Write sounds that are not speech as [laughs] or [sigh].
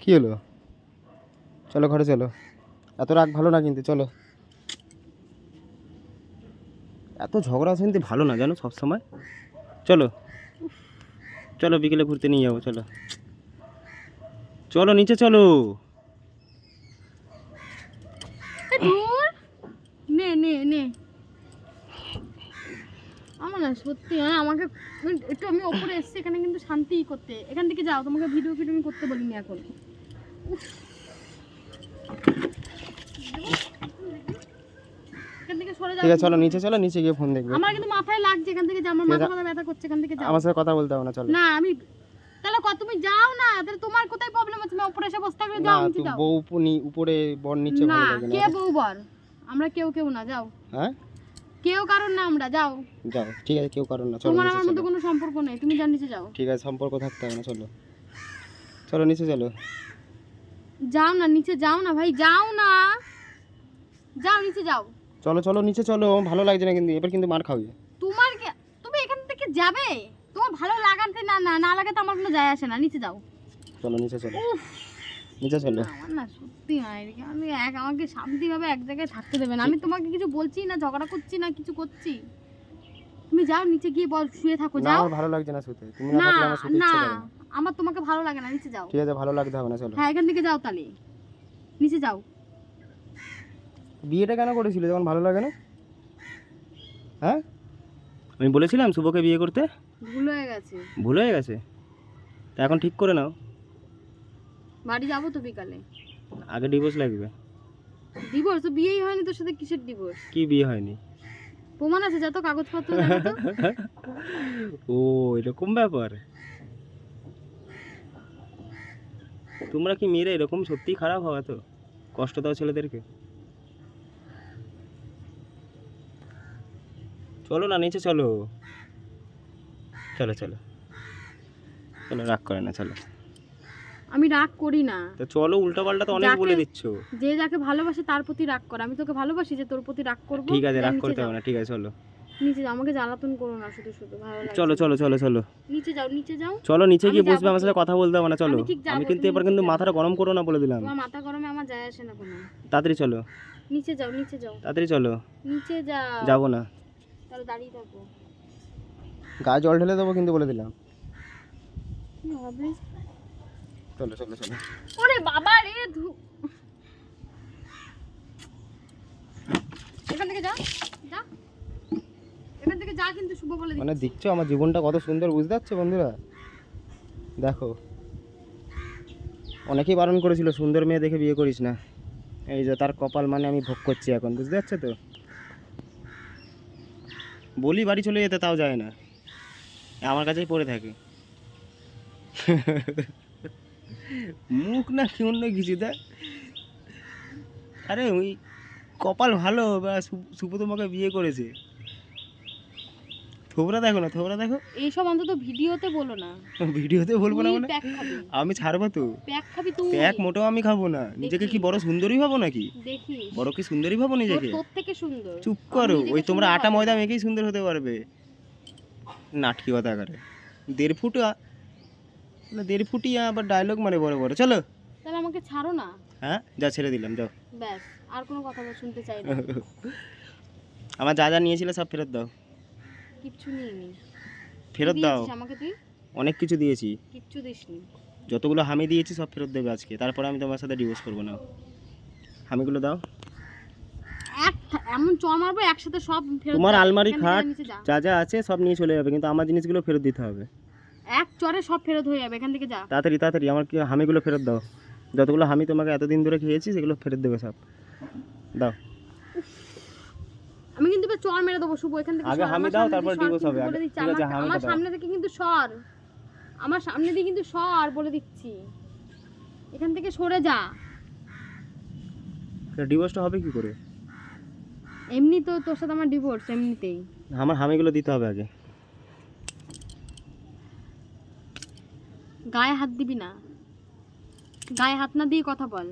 কি হলো? চলো ঘরে চলো। এত রাগ ভালো না কিন্তু, চলো। এত ঝগড়া শুনতে ভালো না, জানো, সব সময়। চলো। চলো, বিকেলে ঘুরতে নিয়ে যাব, চলো। চলো, নিচে চলো। নে নে নে। আমার না সত্যি হ্যাঁ আমাকে একটু আমি ওপরে এসেছি এখানে কিন্তু শান্তি করতে। এখান থেকে যাও তোমাকে ভিডিও ফিডিও আমি করতে বলিনি এখন। ঠিক আছে চলো নিচে চলো নিচে গিয়ে ফোন দেখবে। আমার কিন্তু মাথায় লাগছে এখান থেকে যাও আমার মাথা ব্যথা করছে এখান থেকে যাও। আমার সাথে কথা বলতে হবে না চলো। না আমি তাহলে কত তুমি যাও না তাহলে তোমার কোথায় প্রবলেম আমি ওপরে এসে বসে থাকলে না যাও নিচে যাও। বউ উপরে বর নিচে না ভালো লাগে কে না বউ বর? আমরা কেউ কেউ না যাও। হ্যাঁ? কেউ কারণ না আমরা যাও। যাও ঠিক আছে কেউ কারণ না চলো তোমার আমার মধ্যে কোনো সম্পর্ক নেই তুমি যাও নিচে যাও। ঠিক আছে সম্পর্ক থাকতে হবে না চলো। চলো নিচে চলো। যাও না নিচে যাও না ভাই যাও না। যাও নিচে যাও। চলো চলো নিচে চলো ভালো লাগছে না কিন্তু এবার কিন্তু মার খাবে। তোমার কি তুমি এখান থেকে যাবে? তোমার ভালো লাগাতে না না না লাগাতে আমার কোনো যায় আসে না নিচে যাও। চলো নিচে চলো। উফ। নিচে চলো আমার না সত্যি না এদিকে আমি এক আমাকে শান্তিভাবে এক জায়গায় থাকতে দেবে না। আমি তোমাকে কিছু বলছি না ঝগড়া করছি না কিছু করছি? তুমি যাও নিচে গিয়ে বল শুয়ে থাকো যাও। আমার ভালো লাগছে না শুতে। তুমি না না থাকলে আমার শুতে না ইচ্ছে করে না। আমার তোমাকে ভালো লাগে না নিচে যাও। ঠিক আছে ভালো লাগতে হবে না চলো। হ্যাঁ এখান থেকে যাও তাহলে। নিচে যাও। বিয়েটা কেন করেছিল? যখন ভালো লাগে না? হ্যাঁ? আমি বলেছিলাম শুভকে বিয়ে করতে। ভুল হয়ে গেছে। ভুল হয়ে গেছে? তা এখন ঠিক করে নাও। বাড়ি যাব তো বিকালে। আগে ডিভোর্স লাগবে? ডিভোর্স তো বিয়েই হয়নি তোর সাথে? কিসের ডিভোর্স কি বিয়ে হয়নি? প্রমাণ আছে যত কাগজপত্র দেখো তো। ও এরকম ব্যাপার? তোমরা কি মেয়েরা এরকম সত্যি খারাপ হওয়া তো? কষ্ট দাও ছেলেদেরকে। চলো না নিচে চলো। চলো চলো। চলো রাগ করে না চলো। আমি রাগ করি না। তো চলো উল্টা পাল্টা তো অনেক বলে দিচ্ছ। যে যাকে ভালোবাসে তার প্রতি রাগ কর। আমি তোকে ভালোবাসি যে তোর প্রতি রাগ করব ঠিক আছে রাগ করতে হবে না ঠিক আছে চলো। নিচে যাও আমাকে জ্বালাতন করো না শুধু শুধু ভালো লাগে চলো চলো চলো চলো। নিচে যাও নিচে যাও। চলো নিচে গিয়ে বসবে আমার সাথে কথা বলতে হবে না চলো। আমি কিন্তু এবার কিন্তু মাথাটা গরম করো না বলে দিলাম। তোমার মাথা গরমে আমার যায় আসে না কোনো। তাড়াতাড়ি চলো। নিচে যাও নিচে যাও। তাড়াতাড়ি চলো। নিচে যাও। যাব না। তাহলে দাঁড়িয়ে থাকো। গায়ে জল ঢেলে দেবো কিন্তু বলে দিলাম। কি হবে? চলো চলো চলো। ওরে বাবা রে ধু। এখান থেকে যা যা। এখান থেকে যা কিন্তু শুভ বলে মানে দেখছ আমার জীবনটা কত সুন্দর বুঝতে পারছ বন্ধুরা? দেখো। অনেকেই বারণ করেছিল সুন্দর মেয়ে দেখে বিয়ে করিস না। এই যে তার কপাল মানে আমি ভোগ করছি এখন বুঝতে পারছ তো? বলি বাড়ি চলে যেতে তাও যায় না। আমার কাছেই পড়ে থাকে। [laughs] মুখ না কি অন্য কিছু দেখ। আরে ওই কপাল ভালো বা সু- শুভ তোমাকে বিয়ে করেছে। থোবরা দেখো না থোবরা দেখো। এইসব অন্তত ভিডিওতে বলো না। ভিডিওতে বলব না মানে আমি ছাড়বো তো। প্যাক খাবি তুই। এক মোটেও আমি খাব না। নিজেকে কি বড় সুন্দরী ভাবো নাকি? দেখিস। বড় কি সুন্দরী ভাবো নিজেকে? তোর থেকে সুন্দর। চুপ করো। ওই তোমরা আটা ময়দা মেখেই সুন্দর হতে পারবে। নাটকি কথা করে। দেড় ফুট না, দেড় ফুটই আবার ডায়লগ মানে বড় বড়। চলো। তাহলে আমাকে ছাড়ো না। হ্যাঁ যা ছেড়ে দিলাম যাও। ব্যাস আর কোনো কথা শুনতে চাই না। [laughs] আমার যা যা নিয়েছিলে সব ফেরত দাও। কিচ্ছু নিয়ে নি ফেরত দাও। আমাকে তুই? অনেক কিছু দিয়েছি। কিচ্ছু দিসনি। যতগুলো হামি দিয়েছি সব ফেরত দেবে আজকে। তারপরে আমি তোমার সাথে ডিভোর্স করব না। হামিগুলো দাও। এক এমন চ মারবো একসাথে সব ফেরত তোমার আলমারি খাট। যা যা আছে সব নিয়ে চলে যাবে কিন্তু আমার জিনিসগুলো ফেরত দিতে হবে। এক চরে সব ফেরত হয়ে যাবে এখান থেকে যা। তাড়াতাড়ি তাড়াতাড়ি আমার কি হামিগুলো ফেরত দাও। যতগুলো হামি তোমাকে এতদিন ধরে খেয়েছি সেগুলো ফেরত দেবে সব। দাও। আমি কিন্তু চর মেরে দেবো শুভ এখান থেকে আগে হামি দাও, তারপর সর, হবে। বলে দিচ্ছি, আমার সামনে থেকে কিন্তু সর। আমার সামনে দিয়ে কিন্তু সর বলে দিচ্ছি। এখান থেকে সরে যা। ডিভোর্সটা হবে কি করে? এমনি তো তোর সাথে আমার ডিভোর্স এমনিতেই। আমার হামিগুলো দিতে হবে আগে। গায়ে হাত দিবি না। গায়ে হাত না দিয়ে কথা বল।